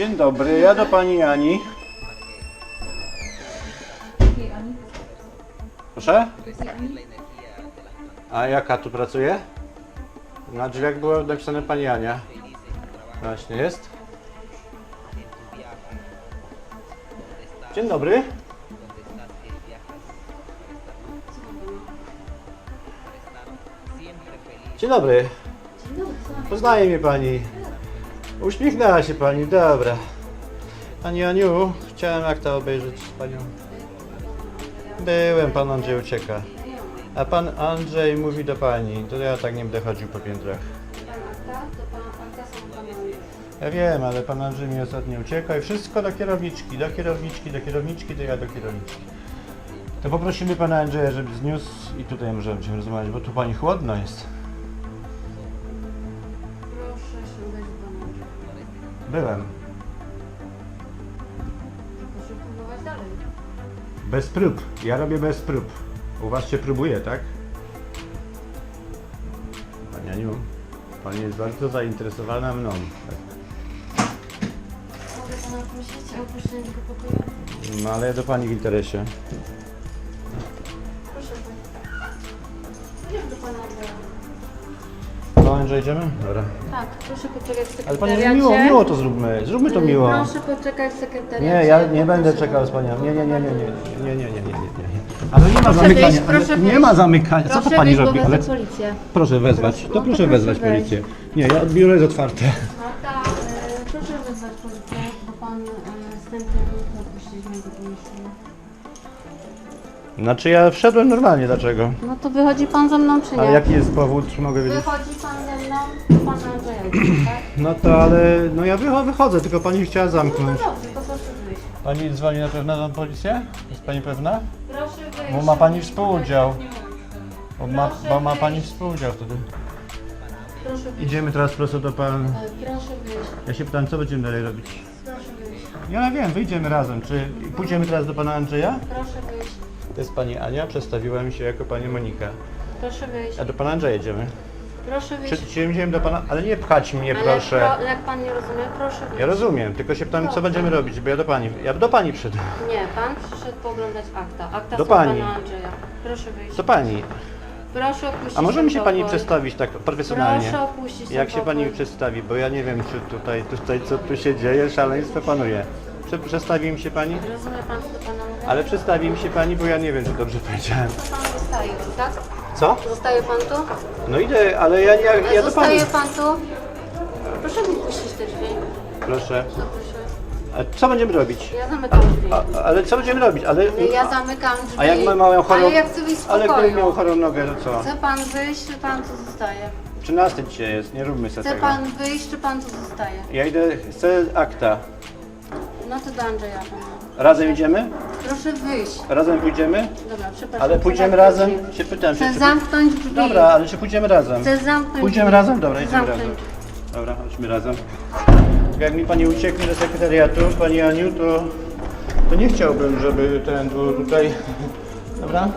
Dzień dobry, ja do pani Ani. Proszę? A jaka tu pracuje? Na drzwiach było napisane pani Ania. Właśnie jest. Dzień dobry. Dzień dobry. Poznaje mnie pani. Uśmiechnęła się pani, dobra. Pani Aniu, chciałem akta obejrzeć z panią. Byłem, pan Andrzej ucieka. A pan Andrzej mówi do pani, to ja tak nie będę chodził po piętrach. To Ja wiem, ale pan Andrzej mi ostatnio ucieka i wszystko do kierowniczki, do kierowniczki, do kierowniczki, to ja do kierowniczki. To poprosimy pana Andrzeja, żeby zniósł i tutaj możemy będziemy rozmawiać, bo tu pani chłodno jest. Byłem. Proszę próbować dalej. Bez prób. Ja robię bez prób. U was się próbuje, tak? Pani Aniu, pani jest bardzo zainteresowana mną. Tak? Mogę pana prosić o opuszczenie tego pokoju? No ale ja do pani w interesie. No Andrzej, idziemy? Dobra. Tak, proszę poczekać w Ale sekretariacie. pani, miło, miło to zróbmy. Zróbmy to miło. Proszę poczekać w sekretariacie. Nie, ja nie będę czekał z panią. Nie, nie, nie, nie, nie, nie, nie, nie, nie, nie. Ale nie ma Proszę zamykania. wyjść, proszę ale nie wyjść. ma zamykania. Co to Proszę pani wyjść, robi? bo Ale wezmę policję. proszę wezwać. To No to proszę proszę wezwać wejść. policję. Nie, ja biuro jest otwarte. Marta, e, proszę wezwać policję, bo pan e, z tym kierunkiem mojego pomieszczenia. Znaczy ja wszedłem normalnie, dlaczego? No to wychodzi pan ze mną, czy nie? Ale jaki jest powód, czy mogę wiedzieć? Wychodzi pan ze mną, do pana Andrzeja, idzie, tak? No to ale, no ja wycho- wychodzę, tylko pani chciała No zamknąć. dobrze, to proszę wyjść. Pani dzwoni na pewno na policję? Jest pani pewna? Proszę wyjść. Bo ma pani współudział. Bo ma, bo ma pani współudział wtedy. Proszę wyjść. Idziemy teraz prosto do pan. E, Proszę wyjść. Ja się pytam, co będziemy dalej robić? Proszę wyjść. Ja wiem, wyjdziemy razem. Czy pójdziemy teraz do pana Andrzeja? Proszę wyjść. Jest pani Ania, przedstawiła mi się jako pani Monika. Proszę wyjść. A do pana Andrzeja jedziemy. Proszę Czy, wyjść. czy idziemy do pana, ale nie pchać mnie Ale proszę. Pro, jak pan nie rozumie, proszę wyjść. Ja rozumiem, tylko się pytam, co Dobrze. będziemy robić, bo ja do pani, ja do pani przyszedłem. Nie, pan przyszedł pooglądać akta. Akta Do są pani. pana Andrzeja. Proszę wyjść. Co pani? Proszę opuścić A może ten mi się pani pokój. przedstawić tak profesjonalnie? Proszę opuścić ten Jak się pani przedstawi, bo ja nie wiem, czy tutaj, tutaj co tu się dzieje, szaleństwo panuje. Przedstawi mi się pani? Rozumie pan, co do pana? Ale przedstawi mi się pani, bo ja nie wiem, czy dobrze powiedziałem. Pan zostaje tak? Co? Zostaje pan tu? No idę, ale ja, ja, ja do pani. Zostaje pan tu? Proszę mi puścić te drzwi. Proszę. No proszę. A co będziemy robić? Ja zamykam drzwi. A, ale co będziemy robić? Ale, Ja zamykam drzwi. a jak mają chorą... Ale ja chcę wyjść z Ale pokoju. gdyby miał chorą nogę, to co? Chce pan wyjść, czy pan tu zostaje? 13 dzisiaj jest, nie róbmy sobie Chce tego. pan wyjść, czy pan tu zostaje? Ja idę, chcę akta. No to do Andrzeja pana. Razem idziemy? Proszę wyjść. Razem pójdziemy? Dobra, przepraszam. Ale pójdziemy razem? drzwi. Się pytam się, Chcę czy... zamknąć drzwi. Dobra, ale czy pójdziemy razem? Chcę zamknąć Pójdziemy drzwi. razem? Dobra, idziemy Zamknąć razem. Dobra, chodźmy razem. Jak mi pani ucieknie do sekretariatu, pani Aniu, to, to nie chciałbym, żeby ten był tutaj. Dobra?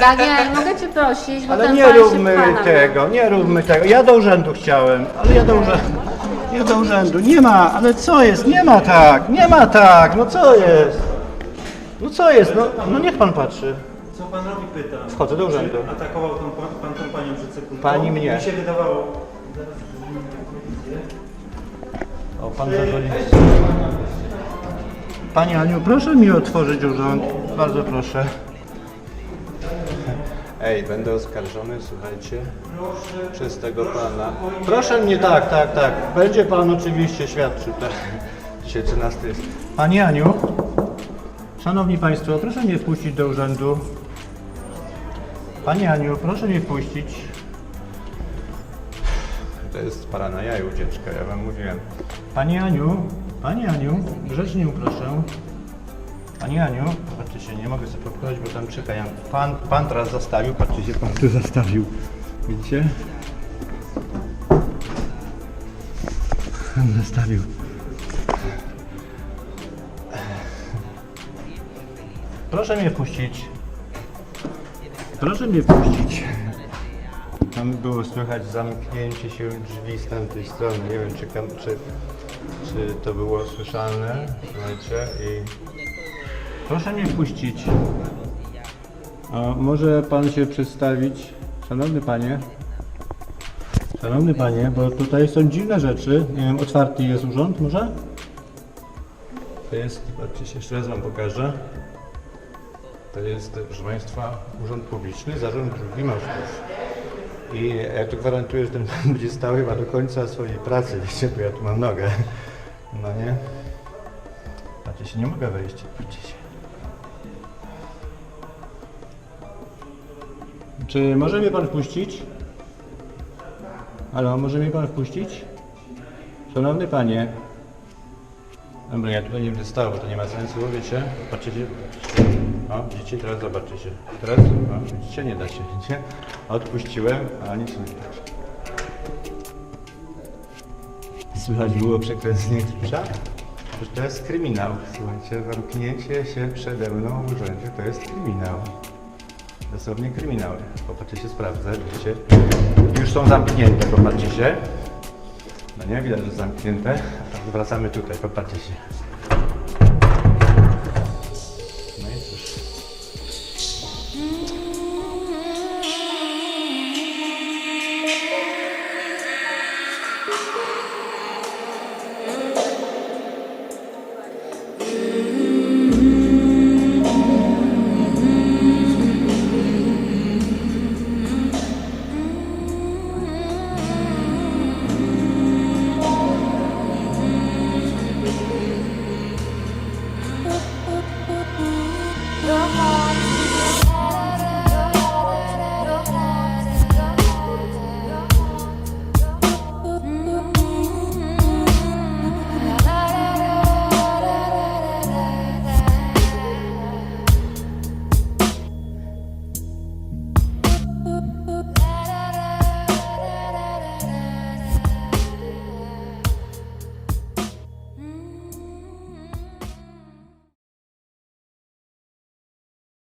Daniel, mogę cię prosić, bo Ale ten nie pan się róbmy pcha na mnie. tego, nie róbmy tego. Ja do urzędu chciałem, ale ja do urzędu. Ja do urzędu. Nie ma, ale co jest? Nie ma tak, nie ma tak, no co jest? No co jest? No, no niech pan patrzy. Co pan robi, pytam. Wchodzę do urzędu. Czy atakował tą, pan, pan tą panią przed sekundą? Pani mnie. Mi się wydawało... Zaraz. O, pan zadzwoni. Pani Aniu, proszę mi otworzyć urząd. Bardzo proszę. Ej, będę oskarżony, słuchajcie, przez tego pana. Proszę mnie, tak, tak, tak. Będzie pan oczywiście świadczył, tak. Dzisiaj 13 jest. Pani Aniu, szanowni państwo, proszę mnie wpuścić do urzędu. Pani Aniu, proszę mnie wpuścić. To jest paranoja i ucieczka, ja wam mówiłem. Pani Aniu, Pani Aniu, grzecznie proszę. Pani Aniu, patrzcie się, nie mogę sobie popchnąć, bo tam czekają. Pan, pan teraz zastawił, patrzcie się, pan tu zastawił. Widzicie? Pan zastawił. Proszę mnie wpuścić. Proszę mnie wpuścić. Tam było słychać zamknięcie się drzwi z tamtej strony. Nie wiem, czy, czy, czy to było słyszalne. Słuchajcie i... Proszę mnie wpuścić. A może pan się przedstawić? Szanowny panie. Szanowny panie, bo tutaj są dziwne rzeczy. Nie wiem, otwarty jest urząd może? To jest, patrzcie się, jeszcze raz wam pokażę. To jest, proszę Państwa, urząd publiczny, zarząd dróg mostów. I ja tu gwarantuję, że ten pan będzie stał chyba do końca swojej pracy, wiecie, bo ja tu mam nogę. No nie? Patrzcie się, nie mogę wejść, patrzcie się. Czy może mnie pan wpuścić? Halo, może mnie pan wpuścić? Szanowny panie. Dobra, ja tutaj nie będę stał, bo to nie ma sensu, wiecie? Patrzycie? O, widzicie? Teraz zobaczycie. Teraz, o, widzicie? Nie da się, widzicie? Odpuściłem, a nic nie widać. Słychać było przekręcenie klucza? To jest kryminał. Słuchajcie, zamknięcie się przede mną w urzędzie to jest kryminał. Dosłownie kryminał. Popatrzcie się, sprawdzę, widzicie? Już są zamknięte, popatrzcie się. No nie, widać, że zamknięte. Wracamy tutaj, popatrzcie się.